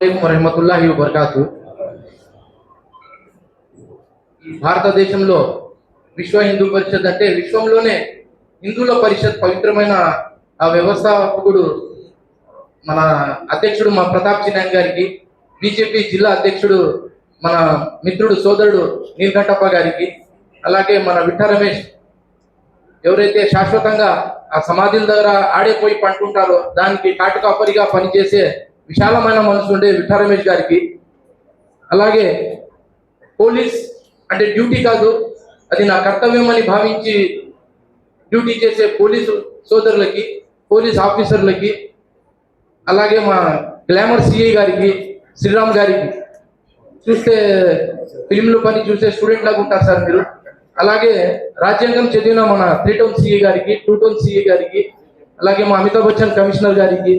వరహమతుల్లాహి వబర్కాతు భారతదేశంలో విశ్వ హిందూ పరిషత్ అంటే విశ్వంలోనే హిందువుల పరిషత్ పవిత్రమైన ఆ వ్యవస్థాపకుడు మన అధ్యక్షుడు మా ప్రతాప్ చిన్నాయన్ గారికి బీజేపీ జిల్లా అధ్యక్షుడు మన మిత్రుడు సోదరుడు నీలకంఠప్ప గారికి అలాగే మన విఠ రమేష్ ఎవరైతే శాశ్వతంగా ఆ సమాధుల దగ్గర ఆడేపోయి పంటుంటారో దానికి కాటుకాపరిగా పనిచేసే విశాలమైన మనసు ఉండే విఠా రమేష్ గారికి అలాగే పోలీస్ అంటే డ్యూటీ కాదు అది నా కర్తవ్యం అని భావించి డ్యూటీ చేసే పోలీసు సోదరులకి పోలీస్ ఆఫీసర్లకి అలాగే మా గ్లామర్ సిఐ గారికి శ్రీరామ్ గారికి చూస్తే ఫిలింలో పని చూసే స్టూడెంట్ లాగా ఉంటారు సార్ మీరు. అలాగే రాజ్యాంగం చదివిన మన త్రీ టౌన్ సిఐ గారికి టూ టౌన్ సిఐ గారికి అలాగే మా అమితాబ్ బచ్చన్ కమిషనర్ గారికి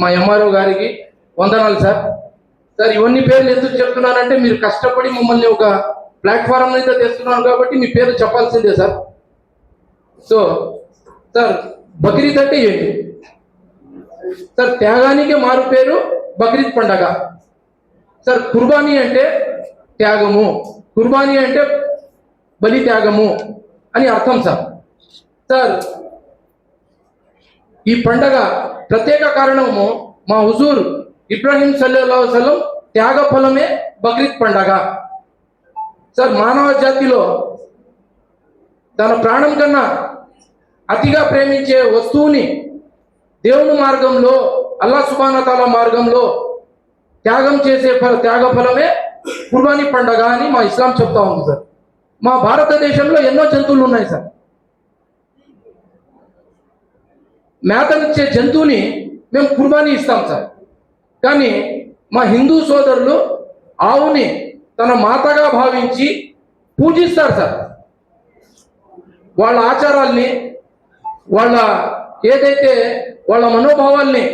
మా ఎంఆర్ఓ గారికి వందనాలు సార్. సార్ ఇవన్నీ పేర్లు ఎందుకు చెప్తున్నానంటే మీరు కష్టపడి మమ్మల్ని ఒక ప్లాట్ఫారం అయితే తెస్తున్నారు కాబట్టి మీ పేరు చెప్పాల్సిందే సార్. సో సార్ బక్రీద్ అంటే ఏంటి? సార్ త్యాగానికి మారు పేరు బక్రీద్ పండగ. సార్ కుర్బానీ అంటే త్యాగము. కుర్బానీ అంటే బలి త్యాగము అని అర్థం సార్. సార్ ఈ పండగ ప్రత్యేక కారణము మా హుజూర్ ఇబ్రాహీం సల్లూ అలైహి త్యాగ ఫలమే బక్రీద్ పండగ. సార్ మానవ జాతిలో తన ప్రాణం కన్నా అతిగా ప్రేమించే వస్తువుని దేవుని మార్గంలో అల్లా సుబానతాల మార్గంలో త్యాగం చేసే ఫల త్యాగ ఫలమే కుర్బానీ పండగ అని మా ఇస్లాం చెప్తా ఉంది సార్. మా భారతదేశంలో ఎన్నో జంతువులు ఉన్నాయి సార్. మేతనిచ్చే జంతువుని మేము కుర్బానీ ఇస్తాం సార్. కానీ మా హిందూ సోదరులు ఆవుని తన మాతగా భావించి పూజిస్తారు సార్. వాళ్ళ ఆచారాల్ని వాళ్ళ ఏదైతే వాళ్ళ మనోభావాల్ని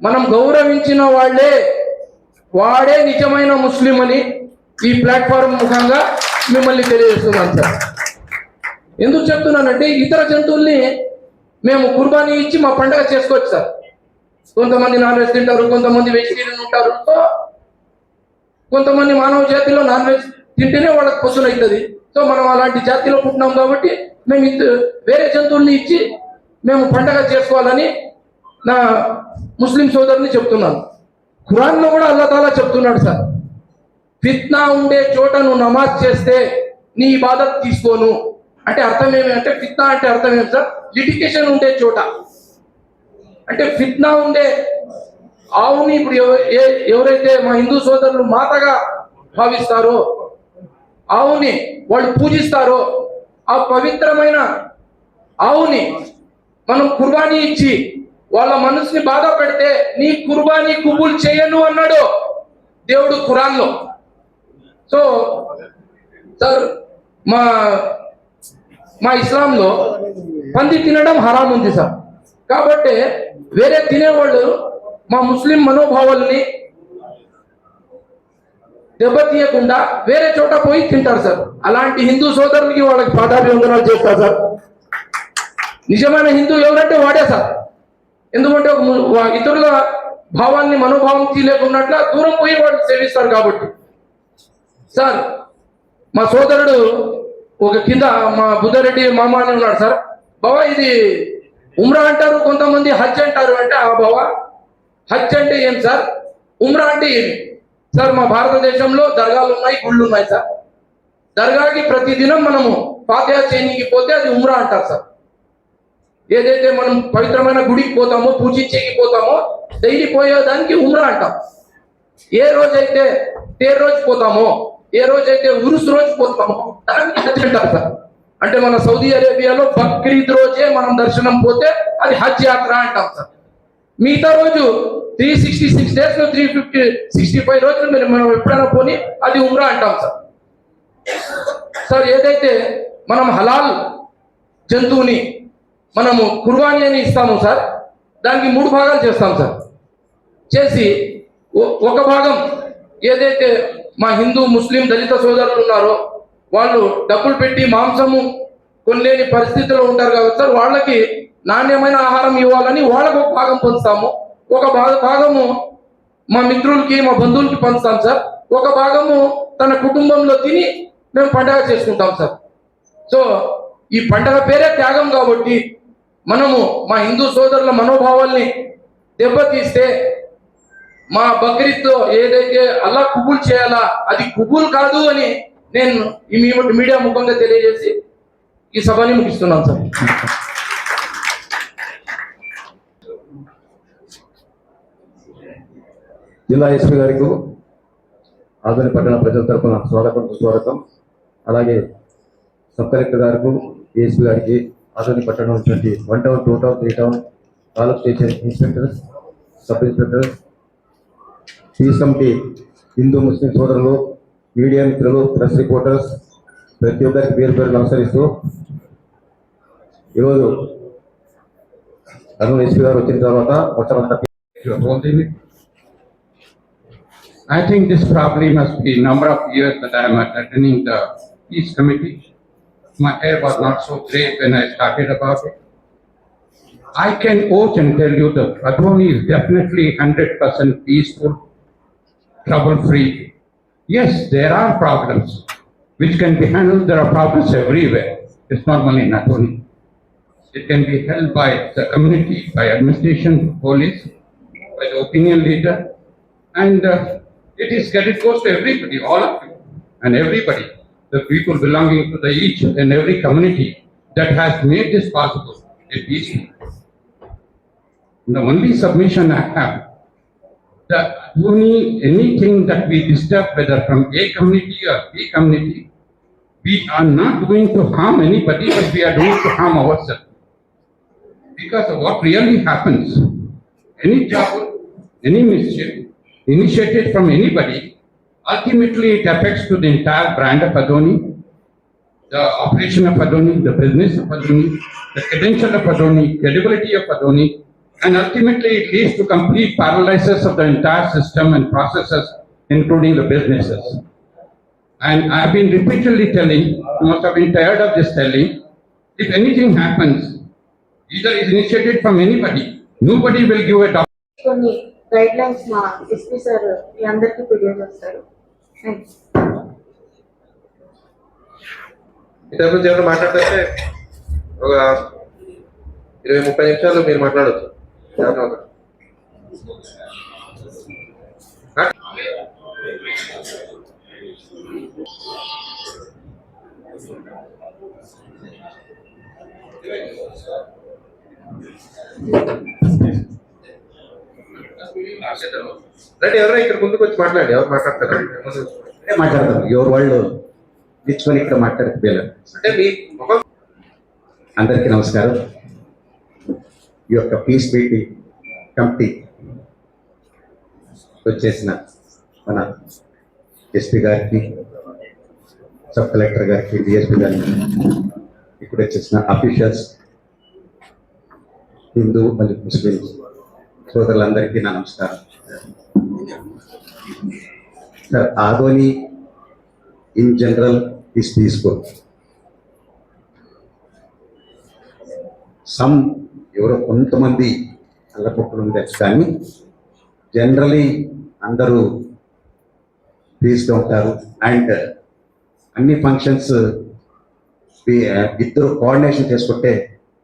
మనం గౌరవించిన వాళ్ళే వాడే నిజమైన ముస్లిం అని ఈ ప్లాట్ఫారం ముఖంగా మిమ్మల్ని తెలియజేస్తున్నాను సార్. ఎందుకు చెప్తున్నానంటే ఇతర జంతువుల్ని మేము కుర్బానీ ఇచ్చి మా పండగ చేసుకోవచ్చు సార్. కొంతమంది నాన్ వెజ్ తింటారు కొంతమంది వెజిటేరియన్ ఉంటారు. కొంతమంది మానవ జాతిలో నాన్ వెజ్ తింటేనే వాళ్ళకి పశువులు అవుతుంది సో మనం అలాంటి జాతిలో పుట్టినాం కాబట్టి మేము ఇద్ద- వేరే జంతువుల్ని ఇచ్చి మేము పండగ చేసుకోవాలని నా ముస్లిం సోదరుని చెప్తున్నాను. ఖురాన్లో కూడా అల్లతాలా చెప్తున్నాడు సార్. ఫిత్నా ఉండే చోట నువ్వు నమాజ్ చేస్తే నీ ఇబాదత్ తీసుకోను. అంటే అర్థం ఏమి అంటే ఫిత్నా అంటే అర్థం ఏమి సార్? లిటికేషన్ ఉండే చోట. అంటే ఫిత్నా ఉండే ఆవుని ఇప్పుడు ఎవరైతే మా హిందూ సోదరులు మాతగా భావిస్తారో ఆవుని వాళ్ళు పూజిస్తారో ఆ పవిత్రమైన ఆవుని మనం కుర్బానీ ఇచ్చి వాళ్ళ మనసుని బాధ పెడితే నీ కుర్బానీ కుబుల్ చేయను అన్నాడు దేవుడు ఖురాన్లో. సో సార్ మా మా ఇస్లాంలో పంది తినడం హరాం ఉంది సార్. కాబట్టి వేరే తినేవాళ్ళు మా ముస్లిం మనోభావాల్ని దెబ్బతీయకుండా వేరే చోట పోయి తింటారు సార్. అలాంటి హిందూ సోదరులకి వాళ్ళకి పాదాభివందనాలు చేస్తారు సార్. నిజమైన హిందూ ఎవరంటే వాడే సార్. ఎందుకంటే ఇతరుల భావాన్ని మనోభావం తీయలేకున్నట్ల దూరం పోయి వాళ్ళు సేవిస్తారు కాబట్టి. సార్ మా సోదరుడు ఒక కింద మా బుద్ధారెడ్డి మామ అని ఉన్నాడు సార్. బావా ఇది ఉమ్రా అంటారు కొంతమంది హజ్ అంటారు అంటే ఆ బావా హజ్ అంటే ఏం సార్? ఉమ్రా అంటే ఏమి? సార్ మా భారతదేశంలో దర్గాలు ఉన్నాయి గుళ్ళు ఉన్నాయి సార్. దర్గాకి ప్రతిదినం మనము ఫాతిహా చేయనీకి పోతే అది ఉమ్రా అంటారు సార్. ఏదైతే మనం పవిత్రమైన గుడికి పోతామో పూజించేకి పోతామో డైలీ పోయేదానికి ఉమ్రా అంటాం. ఏ రోజైతే ఏ రోజు పోతామో ఏ రోజైతే ఉరుస్ రోజు పోతామో దానికి హజ్ అంటారు సార్. అంటే మన సౌదీ అరేబియాలో బక్రీద్ రోజే మనం దర్శనం పోతే అది హజ్ యాత్ర అంటాం సార్. మిగతా రోజు త్రీ సిక్స్టీ సిక్స్ డేస్లో త్రీ ఫిఫ్టీ సిక్స్టీ ఫైవ్ రోజులు మీరు మనం ఎప్పుడైనా పోని అది ఉమ్రా అంటాం సార్. సార్ ఏదైతే మనం హలాల్ జంతువుని మనము కుర్బానీ అని ఇస్తాము సార్ దానికి మూడు భాగాలు చేస్తాం సార్. చేసి ఒక భాగం ఏదైతే మా హిందూ ముస్లిం దళిత సోదరులు ఉన్నారో వాళ్ళు డబ్బులు పెట్టి మాంసము కొనలేని పరిస్థితిలో ఉంటారు కాబట్టి సార్ వాళ్ళకి నాణ్యమైన ఆహారం ఇవ్వాలని వాళ్ళకు ఒక భాగం పొందుతాము ఒక భాగ భాగము మా మిత్రులకి మా బంధువులకి పంచుతాం సార్. ఒక భాగము తన కుటుంబంలో తిని మేము పండగ చేసుకుంటాం సార్. సో ఈ పండగ పేరే త్యాగం కాబట్టి మనము మా హిందూ సోదరుల మనోభావాల్ని దెబ్బతీస్తే మా బక్రీద్తో ఏదైతే అల్లా కుబుల్ చేయాలా అది కుబుల్ కాదు అని నేను ఈ మీడియా ముఖంగా తెలియజేసి ఈ సభని ముగిస్తున్నాను సార్. జిల్లా ఎస్పీ గారికి ఆదరణ పట్టణ ప్రజల తరఫున స్వాగతం సుస్వాగతం. అలాగే సబ్ కలెక్టర్ గారికి ఏఎస్పీ గారికి ఆదరణ పట్టణం ఉన్నటువంటి one town two town three town taluk station inspectors sub inspectors peace committee Hindu ముస్లిం సోదరులు మీడియా మిత్రులు ప్రెస్ రిపోర్టర్స్ ప్రతి ఒక్కరికి పేరు పేరు నమస్కరిస్తూ ఈరోజు అరుణ్ ఎస్పీ గారు వచ్చిన తర్వాత మొట్టమొదటి You're holding it. I think this probably must be number of years that I am attending the peace committee. My hair was not so great when I started about it. I can oath and tell you that Advani is definitely hundred percent peaceful, trouble-free. Yes, there are problems which can be handled. There are problems everywhere. It's not only. It can be held by the community, by administration, police, by the opinion leader, and uh, it is it goes to everybody, all of you, and everybody, the people belonging to the each and every community that has made this possible, a peaceful. The only submission I have, the only anything that we disturb, whether from A community or B community, we are not going to harm anybody, but we are doing to harm ourselves. Because of what really happens, any trouble, any mischief initiated from anybody, ultimately it affects to the entire brand of Adoni, the operation of Adoni, the business of Adoni, the credential of Adoni, credibility of Adoni, and ultimately it leads to complete paralysis of the entire system and processes, including the businesses. And I've been repeatedly telling, you must have been tired of this telling, if anything happens, either is initiated from anybody, nobody will give a కొన్ని guidelines మా SP sir మీ అందరికీ తెలియజేస్తారు thank you ఇతర గురించి ఏమైనా మాట్లాడితే ఒక ఇరవై ముప్పై నిమిషాలు మీరు మాట్లాడచ్చు రండి ఎవరైనా ఇక్కడ ముందుకు వచ్చి మాట్లాడండి ఎవరు మాట్లాడతారు? మాట్లాడతారు. ఎవరు వాళ్ళు? తెచ్చుకొని ఇక్కడ మాట్లాడితే అంటే మీ ముఖం అందరికీ నమస్కారం. ఈ యొక్క పీస్ మీటింగ్ కమిటీ వచ్చేసిన మన ఎస్పీ గారికి సబ్ కలెక్టర్ గారికి డిఎస్పీ గారికి ఇక్కడ వచ్చేసిన అఫీషియల్స్ హిందూ మరియు ముస్లిం సోదరులందరికీ నా నమస్కారం. Sir Adoni in general is peaceful some ఎవరో కొంతమంది అల్లపొక్కులు ఉండొచ్చు కానీ జనరలీ అందరూ తీస్తూ ఉంటారు. అండ్ అన్ని ఫంక్షన్స్ ఇద్దరు కోఆర్డినేషన్ చేసుకుంటే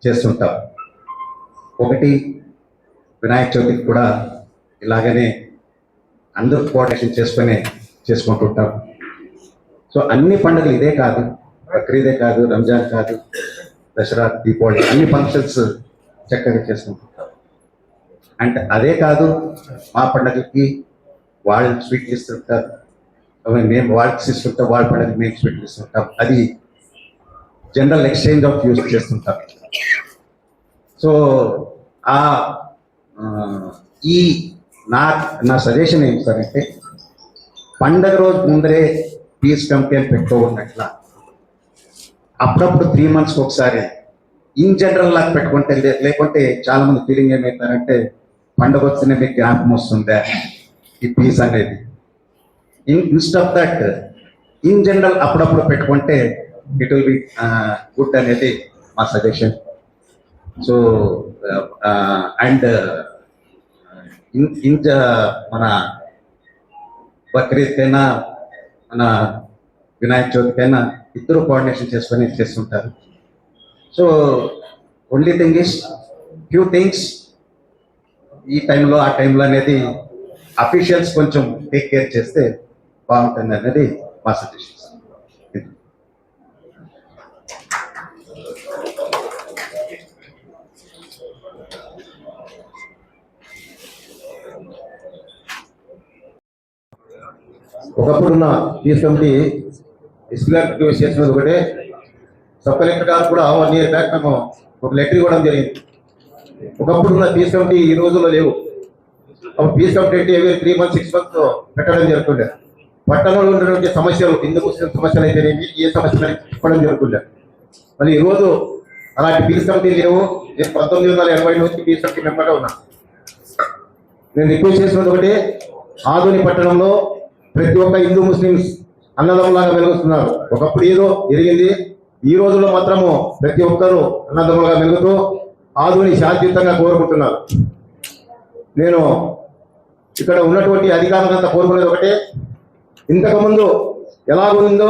చేస్తుంటాం. ఒకటి వినాయక చవితికి కూడా ఇలాగనే అందరూ కోఆర్డినేషన్ చేసుకునే చేసుకుంటుంటాం. సో అన్ని పండుగలు ఇదే కాదు బక్రీదే కాదు రంజాన్ కాదు దసరా దీపావళి అన్ని ఫంక్షన్స్ చక్కగా చేసుకుంటుంటారు. అంటే అదే కాదు మా పండగకి వాళ్ళు స్వీట్లు ఇస్తుంటారు మేము వాళ్ళకి ఇస్తుంటాం వాళ్ళ పండుగ మేము స్వీట్లు ఇస్తుంటాం అది జనరల్ ఎక్స్చేంజ్ ఆఫ్ యూస్ చేస్తుంటాం సో ఆ ఈ నా నా సజెషన్ ఏంటి సార్ అంటే పండగ రోజు ముందరే పీస్ కంపెనీ పెట్టుకోకున్నట్ల అప్పుడప్పుడు త్రీ మంత్స్కి ఒకసారి ఇన్ జనరల్ లాగా పెట్టుకుంటే లేకుంటే చాలా మంది ఫీలింగ్ ఏమవుతారంటే పండగ వస్తేనే మీకు జ్ఞాపకం వస్తుందా. ఈ పీస్ అనేది. In instead of that in general అప్పుడప్పుడు పెట్టుకుంటే ఇట్ విల్ బి గుడ్ అనేది మా సజెషన్ సో అండ్ ఇంత మన మన బక్రీద్కైనా మన వినాయక చవితికైనా ఇద్దరు కోఆర్డినేషన్ చేసుకొని చేస్తుంటారు. So only thing is few things ఈ టైంలో ఆ టైంలో అనేది అఫీషియల్స్ కొంచెం టేక్ కేర్ చేస్తే బాగుంటుంది అనేది మా సజెషన్ ఒకప్పుడున్న పీస్ కమిటీ ఎస్పీ చేసినది ఒకటే సబ్ కలెక్టర్ గారు కూడా వన్ ఇయర్ బ్యాక్ మేము ఒక లెటర్ ఇవ్వడం జరిగింది. ఒకప్పుడున్న పీస్ కమిటీ ఈ రోజుల్లో లేవు. అప్పుడు పీస్ కమిటీ అంటే ఎవరి త్రీ మంత్స్ సిక్స్ మంత్స్ పెట్టడం జరుగుతుండే. పట్టణంలో ఉన్నటువంటి సమస్యలు హిందూ కూర్చున్న సమస్యలు అయితేనేమి? ఏ సమస్యలు చెప్పడం జరుగుతుండే. మరి ఈరోజు అలాంటి పీస్ కమిటీ లేవు. నేను పంతొమ్మిది వందల ఎనభై నుంచి పీస్ కమిటీ మెంబర్గా ఉన్నా. నేను రిక్వెస్ట్ చేసినది ఒకటి ఆధునిక పట్టణంలో ప్రతి ఒక్క హిందూ ముస్లిమ్స్ అన్నదమ్ములాగా వెలుగుతున్నారు ఒకప్పుడు ఏదో జరిగింది ఈ రోజుల్లో మాత్రము ప్రతి ఒక్కరూ అన్నదమ్ములుగా మెలుగుతూ ఆధుని శాంతియుతంగా కోరుకుంటున్నారు. నేను ఇక్కడ ఉన్నటువంటి అధికారులంతా కోరుకునేది ఒకటే. ఇంతకుముందు ఎలా ఉందో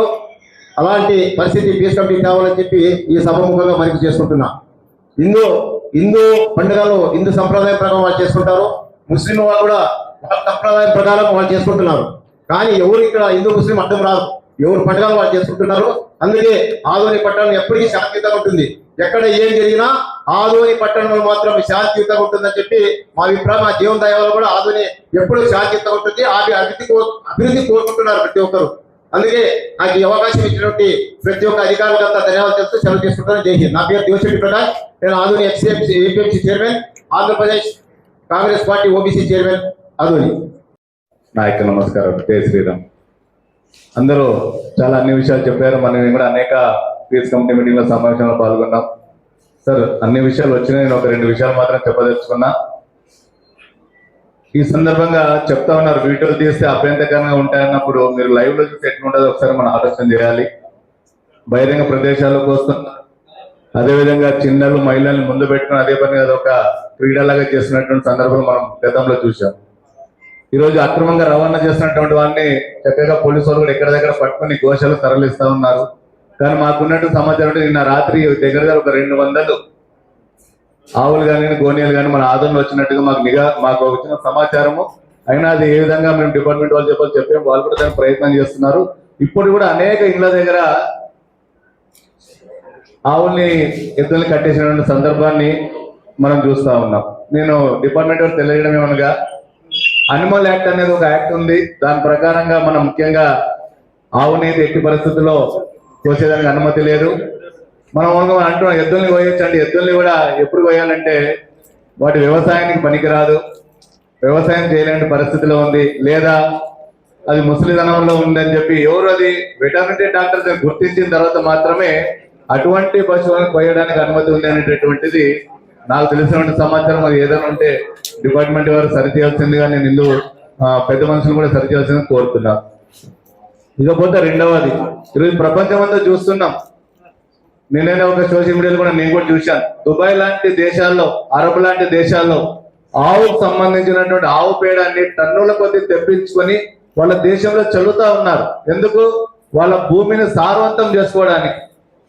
అలాంటి పరిస్థితి పీస్ కమిటీ కావాలని చెప్పి ఈ సభముఖంగా మనకి చేసుకుంటున్నా. హిందూ హిందూ పండుగలు హిందూ సంప్రదాయం ప్రకారం వాళ్ళు చేసుకుంటారు. ముస్లిం వాళ్ళు కూడా వాళ్ళ సంప్రదాయం ప్రకారం వాళ్ళు చేసుకుంటున్నారు. కానీ ఎవరు ఇక్కడ హిందూ ముస్లిం అర్థం రాదు. ఎవరు పట్టణాలు వాళ్ళు చేసుకుంటున్నారు అందుకే ఆదోని పట్టణం ఎప్పటికీ శాంతియుతంగా ఉంటుంది. ఎక్కడ ఏం జరిగినా ఆదోని పట్టణంలో మాత్రం శాంతియుతంగా ఉంటుందని చెప్పి మా అభిప్రాయం మా జీవన దయాలు కూడా ఆదోని ఎప్పుడు శాంతియుతంగా ఉంటుంది. అవి అభివృద్ధి కో- అభివృద్ధి కోరుకుంటున్నారు ప్రతి ఒక్కరు. అందుకే నాకు ఈ అవకాశం ఇచ్చినటువంటి ప్రతి ఒక్క అధికారులంతా ధన్యవాదాలు చెప్తూ సెలవు చేసుకుంటాను జై నా పేరు దివశెట్టి ప్రకాష్. నేను Adoni ఎక్స్ఎంసీ APMC chairman Andhra Pradesh Congress party OBC chairman Adoni నాయకు నమస్కారం. జై శ్రీరామ్. అందరూ చాలా అన్ని విషయాలు చెప్పారు. మనం కూడా అనేక పీస్ కమిటీ మీటింగ్ల సమావేశంలో పాల్గొన్నాం. సార్ అన్ని విషయాలు వచ్చినాయి. నేను ఒక రెండు విషయాలు మాత్రం చెప్పదలుచుకున్నా. ఈ సందర్భంగా చెప్తా ఉన్నారు వీడియోలు తీస్తే అభ్యంతకరంగా ఉంటాయన్నప్పుడు మీరు లైవ్లో చూసి ఎట్లుంటుందో ఒకసారి మనం ఆలోచన చేయాలి. బహిరంగ ప్రదేశాలకు వస్తున్నారు అదేవిధంగా చిన్నలు మహిళల్ని ముందు పెట్టుకుని అదే పని అదొక క్రీడలాగా చేస్తున్నటువంటి సందర్భం మనం గతంలో చూసాం ఈ రోజు అక్రమంగా రవాణా చేస్తున్నటువంటి వాడిని చక్కగా పోలీసు వాళ్ళు కూడా ఎక్కడ దగ్గర పట్టుకుని గోశాలు తరలిస్తూ ఉన్నారు. కానీ మాకున్నట్టు సమాచారం అంటే నిన్న రాత్రి దగ్గర దగ్గర ఒక రెండు వందలు ఆవులు కానీ గోనీలు కానీ మన ఆదరణ వచ్చినట్టుగా మాకు నిఘా మాకు వచ్చిన సమాచారము. అయినా అది ఏ విధంగా మేము డిపార్ట్మెంట్ వాళ్ళు చెప్పాలి చెప్పాం వాళ్ళు కూడా దానికి ప్రయత్నం చేస్తున్నారు. ఇప్పుడు కూడా అనేక ఇళ్ళ దగ్గర ఆవుల్ని ఎద్దుల్ని కట్టేసినటువంటి సందర్భాన్ని మనం చూస్తూ ఉన్నాం. నేను డిపార్ట్మెంట్ వారు తెలియడం ఏమనగా అనిమల్ యాక్ట్ అనేది ఒక యాక్ట్ ఉంది. దాని ప్రకారంగా మనం ముఖ్యంగా ఆవుని ఎట్టి పరిస్థితుల్లో కోసేదానికి అనుమతి లేదు. మనం అంటున్నాం ఎద్దుల్ని కోయొచ్చండి. ఎద్దుల్ని కూడా ఎప్పుడు కోయాలంటే వాటి వ్యవసాయానికి పనికిరాదు. వ్యవసాయం చేయలేని పరిస్థితిలో ఉంది. లేదా అది ముసలిధనంలో ఉందని చెప్పి ఎవరు అది వెటర్నరీ డాక్టర్స్ గుర్తించిన తర్వాత మాత్రమే అటువంటి పశువులను కోయడానికి అనుమతి ఉంది అనేటటువంటిది నాకు తెలిసినటువంటి సమాచారం అది ఏదైనా ఉంటే డిపార్ట్మెంట్ వారు సరిచేయాల్సిందిగా నేను ఇందు పెద్ద మనుషులు కూడా సరిచేయాల్సిందిగా కోరుతున్నా. ఇకపోతే రెండవది ఈరోజు ప్రపంచం అంతా చూస్తున్నాం. నేనైనా ఒక సోషల్ మీడియాలో కూడా నేను కూడా చూశాను. దుబాయ్ లాంటి దేశాల్లో అరబ్ లాంటి దేశాల్లో ఆవుకు సంబంధించినటువంటి ఆవు పేడాన్ని టన్నుల కొద్ది తెప్పించుకొని వాళ్ళ దేశంలో చల్లుతా ఉన్నారు. ఎందుకు? వాళ్ళ భూమిని సారవంతం చేసుకోవడానికి.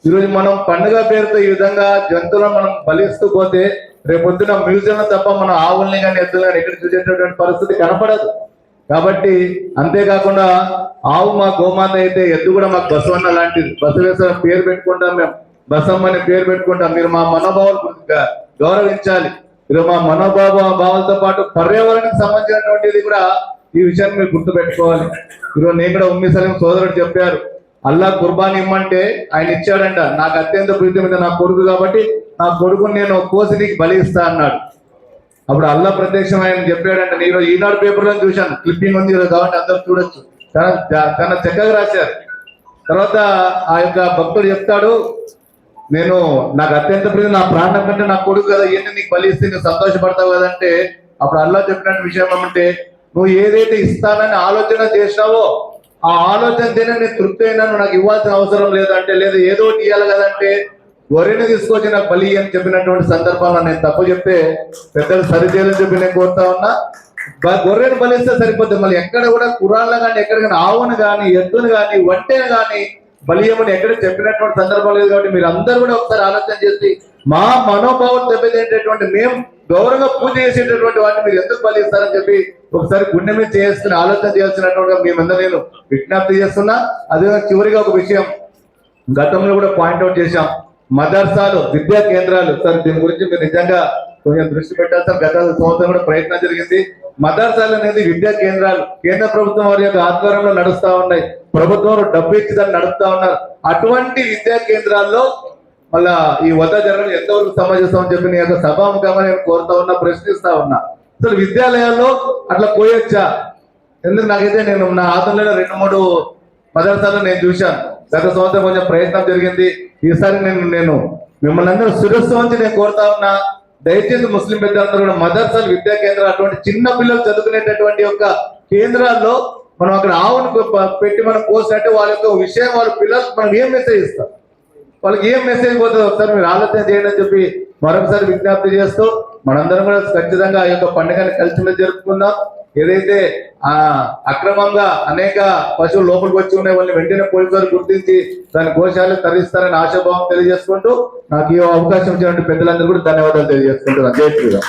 ఈరోజు మనం పండుగ పేరుతో ఈ విధంగా జంతువులను మనం బలిస్తూ పోతే రేపొద్దున మ్యూజియంలో తప్ప మనం ఆవుల్ని కానీ ఎద్దులు కానీ ఎక్కడ చూసేటటువంటి పరిస్థితి కనపడదు. కాబట్టి అంతేకాకుండా ఆవు మా గోమాత అయితే ఎద్దు కూడా మాకు బసవన్న లాంటిది. బసవేశ్వర పేరు పెట్టుకుంటాం మేము. బసమ్మ అని పేరు పెట్టుకుంటాం. మీరు మా మనోభావాలు గౌరవించాలి. మీరు మా మనోభావ భావాలతో పాటు పర్యావరణానికి సంబంధించినటువంటిది కూడా ఈ విషయాన్ని మీరు గుర్తు పెట్టుకోవాలి ఈరోజు నేను కూడా ఉమ్మి సలీం సోదరుడు చెప్పారు. అల్లా కుర్బానీ ఇమ్మంటే ఆయన ఇచ్చాడంట నాకు అత్యంత ప్రీతి మీద నా కొడుకు కాబట్టి నా కొడుకుని నేను కోసి నీకు బలి ఇస్తా అన్నాడు. అప్పుడు అల్లా ప్రత్యక్షం ఆయన చెప్పాడంట నేను ఈనాడు పేపర్లో చూశాను క్లిప్పింగ్ ఉంది కదా కాబట్టి అందరూ చూడొచ్చు. తన తన చక్కగా రాశారు. తర్వాత ఆ యొక్క భక్తుడు చెప్తాడు నేను నాకు అత్యంత ప్రీతి నా ప్రాణం కంటే నా కొడుకు కదా ఏంటి నీకు బలి ఇస్తే సంతోషపడతావు కదంటే అప్పుడు అల్లా చెప్పిన విషయం ఏమంటే నువ్వు ఏదైతే ఇస్తానని ఆలోచన చేసినావో ఆ ఆలోచన తినే నేను తృప్తి అయినా నాకు ఇవ్వాల్సిన అవసరం లేదంటే లేదు. ఏదో ఇవ్వాలి కదంటే వరిని తీసుకొచ్చి నాకు బలి అని చెప్పినటువంటి సందర్భంలో నేను తప్పు చెప్తే పెద్దలు సరిచేయాలని చెప్పి నేను కోరుతా ఉన్నా. గొర్రెను బలిస్తే సరిపోతుంది మళ్ళీ ఎక్కడ కూడా కురాళ్ళ కానీ ఎక్కడ కానీ ఆవును కానీ ఎద్దును కానీ వంటేను కానీ బలియమని ఎక్కడ చెప్పినటువంటి సందర్భం లేదు కాబట్టి మీరు అందరూ కూడా ఒకసారి ఆలోచన చేసి మా మనోభావం దెబ్బతేటటువంటి మేము గౌరవంగా పూజ చేసేటటువంటి వాటిని మీరు ఎందుకు బలి ఇస్తారని చెప్పి ఒకసారి గుండె మీద చేసుకుని ఆలోచన చేస్తున్నటువంటి మేమందరూ నేను విజ్ఞప్తి చేస్తున్నా. అదే చివరిగా ఒక విషయం గతంలో కూడా పాయింట్అవుట్ చేశాం. మదర్సాలు విద్యా కేంద్రాలు. సార్ దీని గురించి మీరు నిజంగా కొంచెం దృష్టి పెట్టాలి సార్. గత సంవత్సరం కూడా ప్రయత్నం జరిగింది. మదర్సాలు అనేది విద్యా కేంద్రాలు. కేంద్ర ప్రభుత్వం వారి యొక్క ఆధ్వర్యంలో నడుస్తా ఉన్నాయి. ప్రభుత్వం డబ్బు ఇచ్చి దాన్ని నడుపుతా ఉన్నారు. అటువంటి విద్యా కేంద్రాల్లో మళ్ళా ఈ వద్ద జరగడం ఎంతవరకు సమాజం అని చెప్పి నేను యొక్క సభాముఖంగా నేను కోరుతా ఉన్నా ప్రశ్నిస్తా ఉన్నా. అసలు విద్యాలయాల్లో అట్లా పోయొచ్చా? ఎందుకు నాకైతే నేను నా ఆతంలో రెండు మూడు మదర్సాలు నేను చూశాను. గత సంవత్సరం కొంచెం ప్రయత్నం జరిగింది. ఈసారి నేను నేను మిమ్మల్ని అందరూ శిరస్సు వంచి నేను కోరుతా ఉన్నా. దయచేసి ముస్లిం పెద్దలందరూ కూడా మదర్సాలు విద్యా కేంద్రాలు అటువంటి చిన్న పిల్లలు చదువుకునేటటువంటి యొక్క కేంద్రాల్లో మనం అక్కడ ఆవును పెట్టి మనం కోసినట్టు వాళ్ళ యొక్క విషయం వాళ్ళ పిల్లలకు మనం ఏం మెసేజ్ ఇస్తాం వాళ్ళకి ఏం మెసేజ్ పోతుంది ఒకసారి మీరు ఆలోచన చేయండి అని చెప్పి మరొకసారి విజ్ఞప్తి చేస్తూ మనందరం కూడా ఖచ్చితంగా ఆ యొక్క పండుగని కలిసి జరుపుకుందాం. ఏదైతే ఆ అక్రమంగా అనేక పశువులు లోపలికి వచ్చి ఉన్నాయి వాళ్ళని వెంటనే పోలీసులు గుర్తించి దాని కోశాలు తరలిస్తారని ఆశాభావం తెలియజేసుకుంటూ నాకు ఈ అవకాశం ఇచ్చినటువంటి పెద్దలందరూ కూడా ధన్యవాదాలు తెలియజేసుకుంటున్నాను. జై శ్రీరామ్.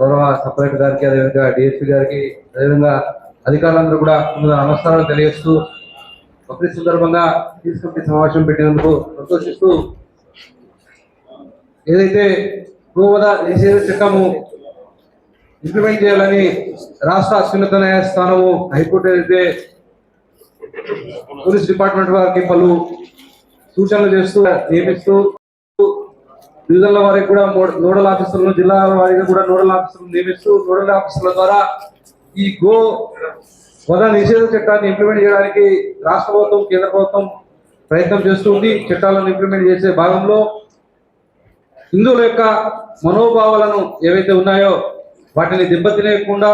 గౌరవ సపరేట్ గారికి అదేవిధంగా డిఎస్పీ గారికి అదేవిధంగా అధికారులందరూ కూడా ముందుగా నమస్కారాలు తెలియజేస్తూ బక్రీద్ సందర్భంగా తీసుకుంటే సమావేశం పెట్టినందుకు సంతోషిస్తూ ఏదైతే గోవద నిషేధ చట్టము ఇంప్లిమెంట్ చేయాలని రాష్ట్ర అత్యున్నత న్యాయస్థానము హైకోర్టు ఏదైతే పోలీస్ డిపార్ట్మెంట్ వారికి పలు సూచనలు చేస్తూ నియమిస్తూ డివిజన్ల వారికి కూడా నోడల్ ఆఫీసర్లను జిల్లాల వారికి కూడా నోడల్ ఆఫీసర్లను నియమిస్తూ నోడల్ ఆఫీసర్ల ద్వారా ఈ గో వద నిషేధ చట్టాన్ని ఇంప్లిమెంట్ చేయడానికి రాష్ట్ర ప్రభుత్వం కేంద్ర ప్రభుత్వం ప్రయత్నం చేస్తుంది చట్టాలను ఇంప్లిమెంట్ చేసే భాగంలో హిందువుల యొక్క మనోభావాలను ఏవైతే ఉన్నాయో వాటిని దెబ్బతినేయకుండా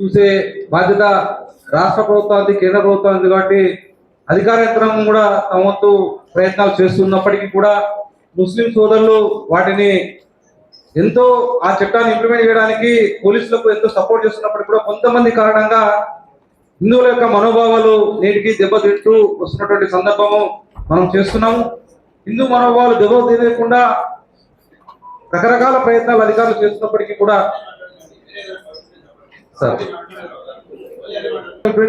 చూసే బాధ్యత రాష్ట్ర ప్రభుత్వానికి కేంద్ర ప్రభుత్వానికి కాబట్టి అధికార యంత్రం కూడా తమ వంతు ప్రయత్నాలు చేస్తున్నప్పటికీ కూడా ముస్లిం సోదరులు వాటిని ఎంతో ఆ చట్టాన్ని ఇంప్లిమెంట్ చేయడానికి పోలీసులకు ఎంతో సపోర్ట్ చేస్తున్నప్పటికీ కూడా కొంతమంది కారణంగా హిందువుల యొక్క మనోభావాలు నేటికి దెబ్బతింటూ వస్తున్నటువంటి సందర్భము మనం చేస్తున్నాము. హిందూ మనోభావాలు దెబ్బతినేయకుండా రకరకాల ప్రయత్నాలు అధికారులు చేస్తున్నప్పటికీ కూడా సార్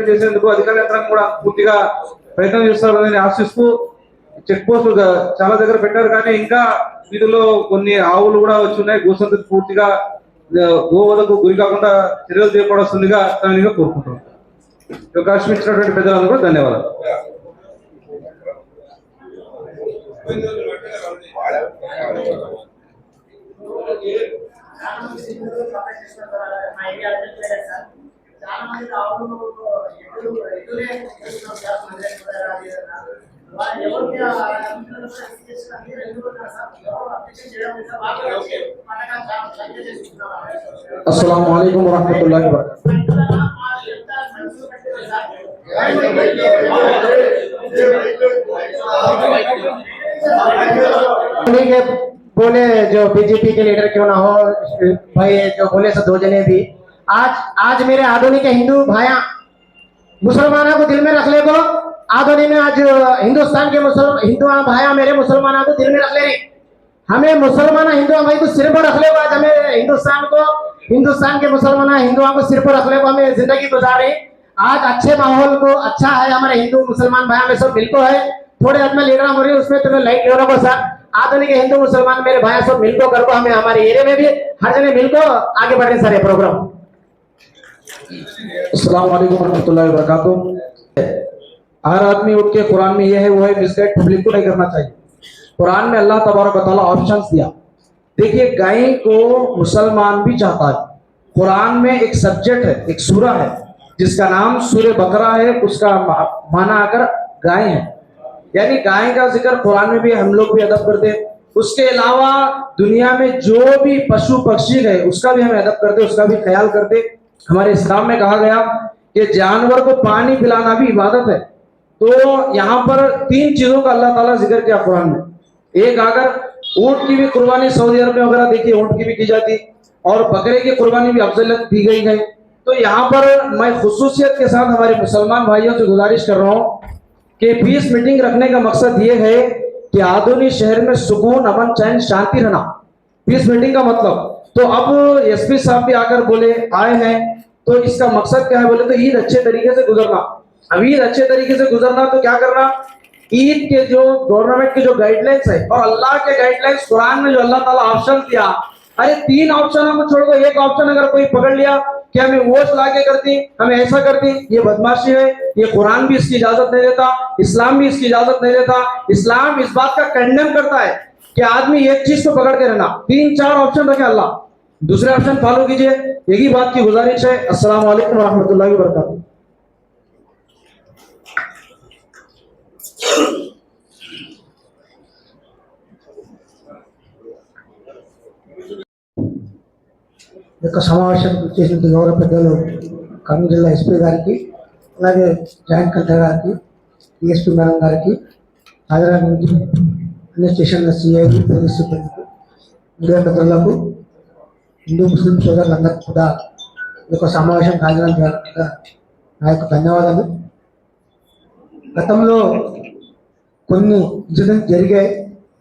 చేసేందుకు అధికార యంత్రం కూడా పూర్తిగా ప్రయత్నం చేస్తారని ఆశిస్తూ చెక్ పోస్టులు చాలా దగ్గర పెట్టారు. కానీ ఇంకా వీధిలో కొన్ని ఆవులు కూడా వచ్చి ఉన్నాయి. గోసంతకు పూర్తిగా ఆ, గురి కాకుండా చర్యలు చేపడాల్సిందిగా కోరుకుంటున్నాం. అవకాశం ఇచ్చినటువంటి పెద్దలందరూ కూడా ధన్యవాదాలు అస్సలం వరహమూల వరకూ बोले जो बीजेपी के लीडर क्यों ना हो, भाई जो बोले सो दो जने भी। आज आज मेरे आधुनिक हिंदू भाया मुसलमानों को दिल में रख ले को आधुनिक में आज हिंदुस्तान के मुसलमान हिंदू भाया मेरे मुसलमानों को दिल में रख ले रहे। हमें मुसलमान हिंदू भाई को सिर पर रख ले हमें हिंदुस्तान को, हिंदुस्तान के मुसलमान हिंदुओं को सिर पर रख ले हमें ज़िंदगी गुजार। आज अच्छे माहौल को अच्छा है हमारे हिंदू मुसलमान भाई, हमें सब मिलको है। थोड़े आज में लीडर हो रही उसमें तुम्हें लाइट हो रहा सर आधुनिक हिंदू मुसलमान मेरे भाई, सब मिलको कर को हमें हमारे एरिया में भी हर जगह मिलको, आगे बढ़ सर ये प्रोग्राम हर आदमी उठ के कुरान में यह है, वो है मिसगाइड पब्लिक को नहीं करना चाहिए। कुरान में अल्लाह तबारक ऑप्शंस दिया। देखिए, गाय को मुसलमान भी चाहता है। कुरान में एक सब्जेक्ट है, एक सूरा है, जिसका नाम सूर्य बकरा है, उसका माना आकर गाय है। यानी गाय का ज़िक्र कुरान में भी हम लोग भी अदब करते हैं। उसके अलावा दुनिया में जो भी पशु पक्षी है, उसका भी हम अदब करते उसका भी ख्याल करते हमारे इस्लाम में कहा गया कि जानवर को पानी पिलाना भी इबादत है। तो यहाँ पर तीन चीज़ों का अल्लाह ताला ज़िक्र किया कुरान में। एक अगर ऊँट की भी कुर्बानी सऊदी अरब में वगैरह देखिए, ऊँट की भी की जाती, और बकरे की कुर्बानी भी अफजलियत दी गई है। तो यहाँ पर मैं खसूसियत के साथ हमारे मुसलमान भाइयों से गुजारिश कर रहा हूँ कि पीस मीटिंग रखने का मकसद ये है कि आधुनिक शहर में सुकून, अमन, चैन, शांति रहना। पीस मीटिंग का मतलब। तो अब एसपी साहब भी आकर बोले, आए हैं। तो इसका मकसद क्या है? बोले तो ईद अच्छे तरीके से गुजरना। अब ईद अच्छे तरीके से गुजरना तो क्या करना? ईद के जो गवर्नमेंट के जो गाइडलाइंस है और अल्लाह के गाइडलाइंस कुरान में जो अल्लाह ताला ऑप्शन दिया, अरे तीन ऑप्शन हम छोड़ दो। एक ऑप्शन अगर कोई पकड़ लिया कि हमें वो ला के करती हमें ऐसा करती ये बदमाशी है, ये कुरान भी इसकी इजाज़त नहीं देता, इस्लाम भी इसकी इजाज़त नहीं देता। इस्लाम इस बात का कंडेम करता है कि आदमी एक चीज़ को पकड़ के रहना। तीन, चार ऑप्शन रखे अल्लाह। दूसरे ऑप्शन फॉलो कीजिए। यही बात की गुजारिश है। अस्सलाम वालेकुम रहमतुल्लाहि యొక్క సమావేశం చేసిన గౌరవ పెద్దలు కర్నూలు జిల్లా ఎస్పీ గారికి అలాగే జాయింట్ కలెక్టర్ గారికి డిఎస్పీ మేడం గారికి హైదరాబాద్ నుంచి అన్ని స్టేషన్ల సిఐకి పోలీస్ సిబ్బందికి మీడియా పెద్దలకు హిందూ ముస్లిం సోదరులందరికీ కూడా ఈ యొక్క సమావేశం హాజరైన నా యొక్క ధన్యవాదాలు. గతంలో కొన్ని ఇన్సిడెంట్ జరిగాయి.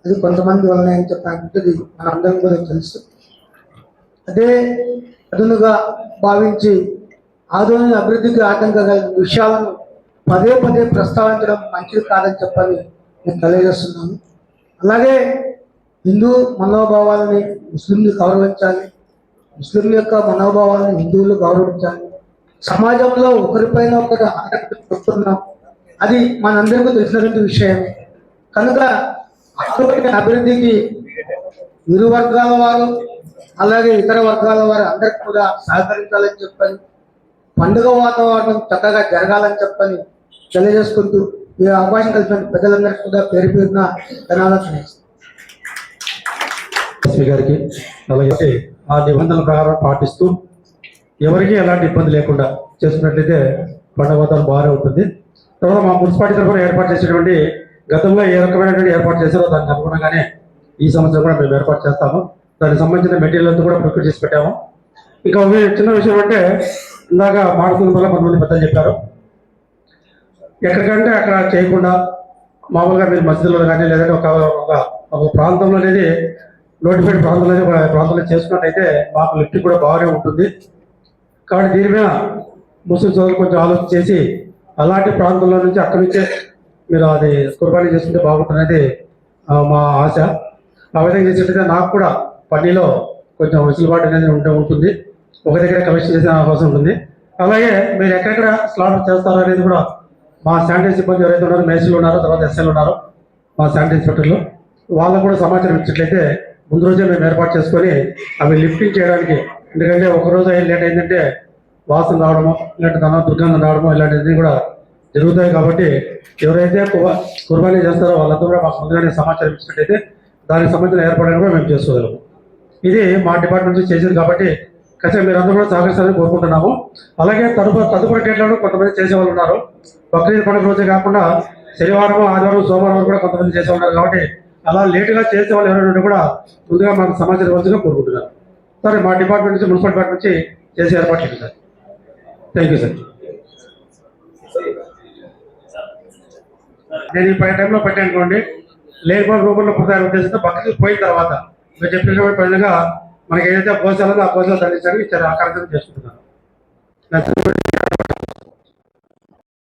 అది కొంతమంది వలన అని చెప్పాలంటే మనందరం కూడా తెలుసు. అదే అదునుగా భావించి ఆధునిక అభివృద్ధికి ఆటంకం కలిగిన విషయాలను పదే పదే ప్రస్తావించడం మంచిది కాదని చెప్పని నేను తెలియజేస్తున్నాను. అలాగే హిందూ మనోభావాలని ముస్లింలు గౌరవించాలి. ముస్లింల యొక్క మనోభావాలను హిందువులు గౌరవించాలి. సమాజంలో ఒకరిపైన ఒకరు ఆటంకుతున్నాం అది మనందరికీ తెలిసినటువంటి విషయమే. కనుక అటువంటి అభివృద్ధికి ఇరు వర్గాల వారు అలాగే ఇతర వర్గాల వారు అందరికి కూడా సహకరించాలని చెప్పని పండుగ వాతావరణం చక్కగా జరగాలని చెప్పని తెలియజేసుకుంటూ ఈ అవకాశం కల్పించిన ప్రజలందరికీ కూడా పేరు పేరున ధన్యవాదాలు గారికి అలాగే ఆ నిబంధనల ప్రకారం పాటిస్తూ ఎవరికి ఎలాంటి ఇబ్బంది లేకుండా చేసుకున్నట్లయితే పండుగ వాతావరణం బాగానే ఉంటుంది. తర్వాత మా మున్సిపాలిటీ తరఫున ఏర్పాటు చేసినటువంటి గతంలో ఏ రకమైనటువంటి ఏర్పాటు చేశారో దానికి అనుగుణంగానే ఈ సంవత్సరం కూడా మేము ఏర్పాటు చేస్తాము. దానికి సంబంధించిన మెటీరియల్ అంతా కూడా ప్రిపేర్ చేసి పెట్టాము. ఇంకా ఒక చిన్న విషయం అంటే ఇందాక మాడుతున్న వల్ల కొంతమంది పెద్దలు చెప్పారు. ఎక్కడికంటే అక్కడ చేయకుండా మామూలుగా మీరు మసీదులో కానీ లేదంటే ఒక ఒక ప్రాంతంలో అనేది నోటిఫైడ్ ప్రాంతంలో ఒక ప్రాంతంలో చేసుకున్నట్టయితే మాకు లిఫ్ట్ కూడా బాగానే ఉంటుంది. కాబట్టి దీని మీద ముస్లిం సోదరులు కొంచెం ఆలోచన చేసి అలాంటి ప్రాంతంలో నుంచి అక్కడి నుంచే మీరు అది కుర్బానీ చేసుకుంటే బాగుంటుందనేది మా ఆశ. ఆ విధంగా చేసినట్టుగా నాకు కూడా పన్నీలో కొంచెం వెసులుబాటు అనేది ఉంటే ఉంటుంది. ఒక దగ్గర కమిషన్ చేసే అవకాశం ఉంటుంది. అలాగే మీరు ఎక్కడెక్కడ స్లాట్ చేస్తారో అనేది కూడా మా శానిటరీ సిబ్బంది ఎవరైతే ఉన్నారో మేసీలు ఉన్నారో తర్వాత ఎస్ఎల్ ఉన్నారో మా శానిటరీ ఇన్స్పెక్టర్లు వాళ్ళకు కూడా సమాచారం ఇచ్చినట్లయితే ముందు రోజే మేము ఏర్పాటు చేసుకొని అవి లిఫ్టింగ్ చేయడానికి ఎందుకంటే ఒక రోజు అయ్యి లేట్ అయిందంటే వాసన రావడము ఇలాంటి ధన దుర్గంధం రావడము ఇలాంటివన్నీ కూడా జరుగుతాయి కాబట్టి ఎవరైతే కుర్బానీ చేస్తారో వాళ్ళంతా కూడా మాకు ముందుగానే సమాచారం ఇచ్చినట్టయితే దానికి సంబంధించిన ఏర్పాటు కూడా మేము చేసుకోగలము ఇది మా డిపార్ట్మెంట్ నుంచి చేసింది కాబట్టి ఖచ్చితంగా మీరు అందరూ కూడా సహకరిస్తారని కోరుకుంటున్నాము. అలాగే తదుపరి తదుపరి డేట్లలో కొంతమంది చేసేవాళ్ళు ఉన్నారు. బక్రీద్ పండుగ రోజే కాకుండా శనివారం ఆదివారం సోమవారం కూడా కొంతమంది చేసే ఉన్నారు కాబట్టి అలా లేటుగా చేసే వాళ్ళు ఎవరైనా కూడా ముందుగా మనకు సమాచారం ఇవ్వాల్సిందిగా కోరుకుంటున్నారు సరే మా డిపార్ట్మెంట్ నుంచి మున్సిపల్ డిపార్ట్మెంట్ నుంచి చేసే ఏర్పాట్లు సార్. థ్యాంక్ యూ సార్ నేను ఈ పై టైంలో పెట్టానుకోండి లేకపోతే రూపంలో పుట్టారు ఉద్దేశంతో పక్కకి పోయిన తర్వాత మీరు చెప్పిన విధంగా మనకి ఏదైతే గోశాలలో ఆ గోశాల తగ్గించడానికి చాలా ఆకర్షణ చేస్తున్నాను